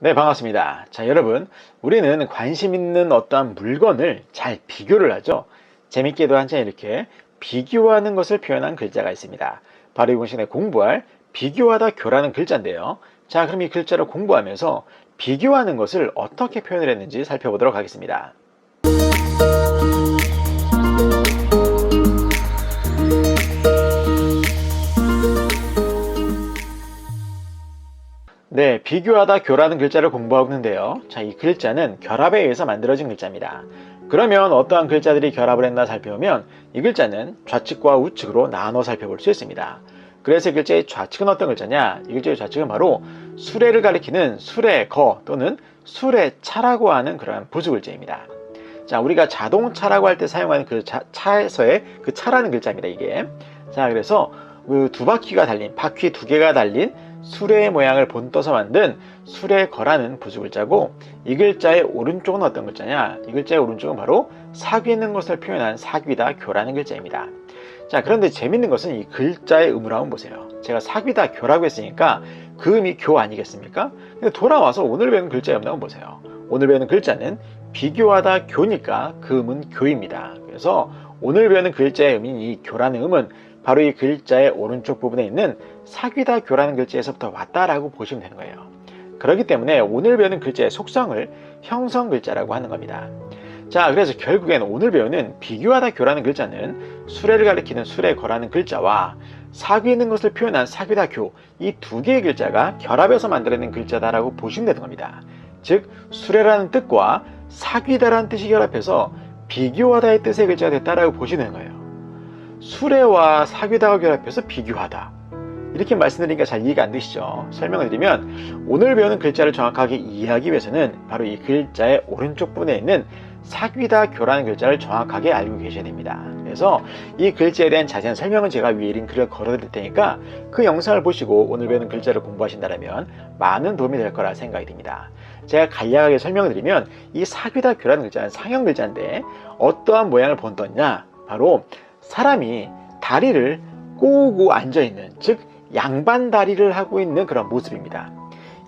네, 반갑습니다. 자, 여러분, 우리는 관심 있는 어떠한 물건을 잘 비교를 하죠. 재밌게도 한자 이렇게 비교하는 것을 표현한 글자가 있습니다. 바로 이번 시간에 공부할 비교하다 교라는 글자인데요. 자, 그럼 이 글자를 공부하면서 비교하는 것을 어떻게 표현을 했는지 살펴보도록 하겠습니다. 비교하다 교라는 글자를 공부하고 있는데요. 자, 이 글자는 결합에 의해서 만들어진 글자입니다. 그러면 어떠한 글자들이 결합을 했나 살펴보면 이 글자는 좌측과 우측으로 나눠 살펴볼 수 있습니다. 그래서 이 글자의 좌측은 어떤 글자냐? 이 글자의 좌측은 바로 수레를 가리키는 수레거 또는 수레차라고 하는 그러한 부수 글자입니다. 자, 우리가 자동차라고 할 때 사용하는 그 자- 차에서의 그 차라는 글자입니다, 이게. 자, 그래서 그 두 바퀴가 달린, 바퀴 두 개가 달린 수레의 모양을 본떠서 만든 수레거라는 부수 글자고 이 글자의 오른쪽은 어떤 글자냐? 이 글자의 오른쪽은 바로 사귀 있는 것을 표현한 사귀다 교라는 글자입니다. 자, 그런데 재밌는 것은 이 글자의 의무를 한번 보세요. 제가 사귀다 교라고 했으니까 그 의미 교 아니겠습니까? 근데 돌아와서 오늘 배우는 글자의 의미 한번 보세요. 오늘 배우는 글자는 비교하다 교니까 그 음은 교입니다. 그래서 오늘 배우는 글자의 의미인 이 교라는 음은 바로 이 글자의 오른쪽 부분에 있는 사귀다 교라는 글자에서부터 왔다라고 보시면 되는 거예요. 그렇기 때문에 오늘 배우는 글자의 속성을 형성 글자라고 하는 겁니다. 자, 그래서 결국엔 오늘 배우는 비교하다 교라는 글자는 수레를 가리키는 수레거라는 글자와 사귀 있는 것을 표현한 사귀다 교, 이 두 개의 글자가 결합해서 만들어낸 글자다라고 보시면 되는 겁니다. 즉, 수레라는 뜻과 사귀다라는 뜻이 결합해서 비교하다의 뜻의 글자가 됐다라고 보시면 되는 거예요. 수레와 사귀다가 결합해서 비교하다. 이렇게 말씀드리니까 잘 이해가 안 되시죠? 설명을 드리면 오늘 배우는 글자를 정확하게 이해하기 위해서는 바로 이 글자의 오른쪽 부분에 있는 사귀다 교라는 글자를 정확하게 알고 계셔야 됩니다. 그래서 이 글자에 대한 자세한 설명은 제가 위에 린 글을 걸어드릴 테니까 그 영상을 보시고 오늘 배우는 글자를 공부하신다면 많은 도움이 될 거라 생각이 듭니다. 제가 간략하게 설명을 드리면 이 사귀다 교라는 글자는 상형 글자인데 어떠한 모양을 본떴냐? 바로 사람이 다리를 꼬고 앉아있는, 즉, 양반 다리를 하고 있는 그런 모습입니다.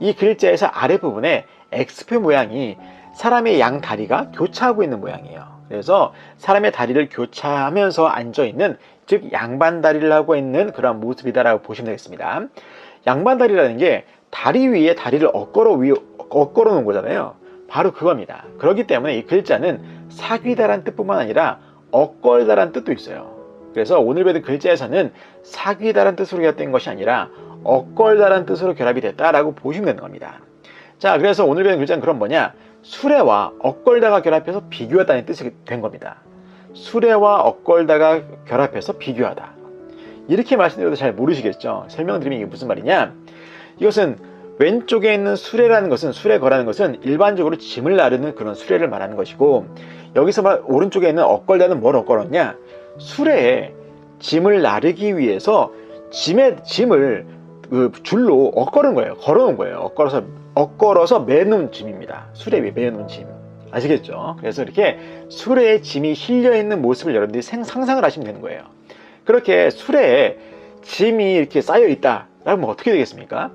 이 글자에서 아랫부분에 X표 모양이 사람의 양 다리가 교차하고 있는 모양이에요. 그래서 사람의 다리를 교차하면서 앉아있는, 즉, 양반 다리를 하고 있는 그런 모습이다라고 보시면 되겠습니다. 양반 다리라는 게 다리 위에 다리를 엇걸어 위, 엇걸어 놓은 거잖아요. 바로 그겁니다. 그렇기 때문에 이 글자는 사귀다란 뜻뿐만 아니라 엇걸다란 뜻도 있어요. 그래서 오늘 배운 글자에서는 사귀다란 뜻으로 결합된 것이 아니라 엇걸다란 뜻으로 결합이 됐다라고 보시면 되는 겁니다. 자, 그래서 오늘 배운 글자는 그럼 뭐냐? 수레와 엇걸다가 결합해서 비교하다는 뜻이 된 겁니다. 수레와 엇걸다가 결합해서 비교하다. 이렇게 말씀드려도 잘 모르시겠죠? 설명드리면 이게 무슨 말이냐? 이것은 왼쪽에 있는 수레라는 것은 수레거라는 것은 일반적으로 짐을 나르는 그런 수레를 말하는 것이고 여기서 말 오른쪽에 있는 엇걸다는 뭘 엇걸었냐? 수레에 짐을 나르기 위해서 짐의 짐을 그 줄로 엇걸은 거예요. 걸어놓은 거예요. 엇걸어서 엇걸어서 매놓은 짐입니다. 수레 위에 매놓은 짐. 아시겠죠? 그래서 이렇게 수레에 짐이 실려 있는 모습을 여러분들이 생, 상상을 하시면 되는 거예요. 그렇게 수레에 짐이 이렇게 쌓여 있다. 라면 어떻게 되겠습니까?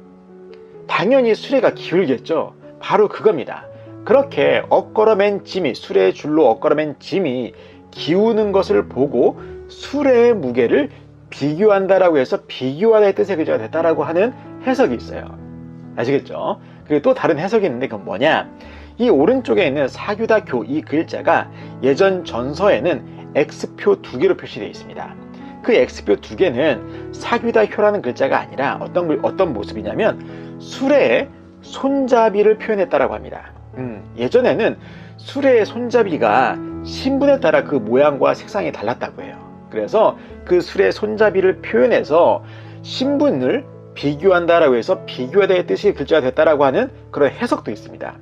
당연히 수레가 기울겠죠. 바로 그겁니다. 그렇게 엇걸어맨 짐이 수레의 줄로 엇걸어맨 짐이 기우는 것을 보고 수레의 무게를 비교한다라고 해서 비교하다의 뜻의 글자가 됐다라고 하는 해석이 있어요. 아시겠죠? 그리고 또 다른 해석이 있는데 그건 뭐냐? 이 오른쪽에 있는 사규다 교 이 글자가 예전 전서에는 X표 두 개로 표시되어 있습니다. 그 X표 두 개는 사규다 효라는 글자가 아니라 어떤, 어떤 모습이냐면 수레의 손잡이를 표현했다라고 합니다. 음, 예전에는 수레의 손잡이가 신분에 따라 그 모양과 색상이 달랐다고 해요. 그래서 그 수레의 손잡이를 표현해서 신분을 비교한다라고 해서 비교하다의 뜻이 글자가 됐다라고 하는 그런 해석도 있습니다.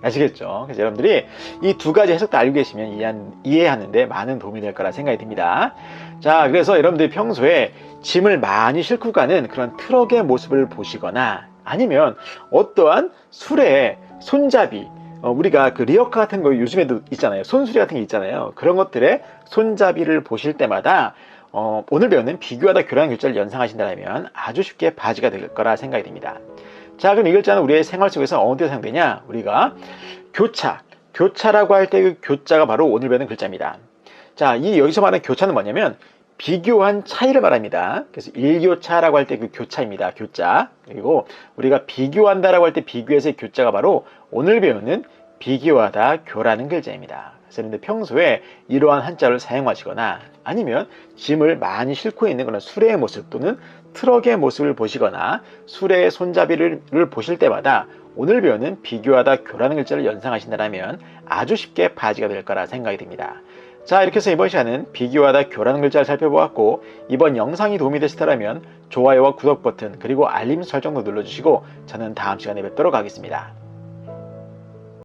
아시겠죠? 그래서 여러분들이 이 두 가지 해석도 알고 계시면 이해하는데 많은 도움이 될 거라 생각이 듭니다. 자, 그래서 여러분들이 평소에 짐을 많이 싣고 가는 그런 트럭의 모습을 보시거나 아니면 어떠한 수레의 손잡이, 어, 우리가 그 리어카 같은 거 요즘에도 있잖아요. 손수리 같은 게 있잖아요. 그런 것들의 손잡이를 보실 때마다 어, 오늘 배우는 비교하다 교라는 글자를 연상하신다면 아주 쉽게 바지가 될 거라 생각이 됩니다. 자, 그럼 이 글자는 우리의 생활 속에서 어느 때 사용되냐? 우리가 교차, 교차라고 할 때 그 교자가 바로 오늘 배우는 글자입니다. 자, 이 여기서 말하는 교차는 뭐냐면 비교한 차이를 말합니다. 그래서 일교차라고 할 때 그 교차입니다. 교자. 그리고 우리가 비교한다라고 할 때 비교해서의 교자가 바로 오늘 배우는 비교하다 교라는 글자입니다. 여러분들 평소에 이러한 한자를 사용하시거나 아니면 짐을 많이 싣고 있는 그런 수레의 모습 또는 트럭의 모습을 보시거나 수레의 손잡이를 보실 때마다 오늘 배우는 비교하다 교라는 글자를 연상하신다면 아주 쉽게 바지가 될 거라 생각이 듭니다. 자 이렇게 해서 이번 시간은 비교하다 교라는 글자를 살펴보았고 이번 영상이 도움이 되시다면 좋아요와 구독 버튼 그리고 알림 설정도 눌러주시고 저는 다음 시간에 뵙도록 하겠습니다.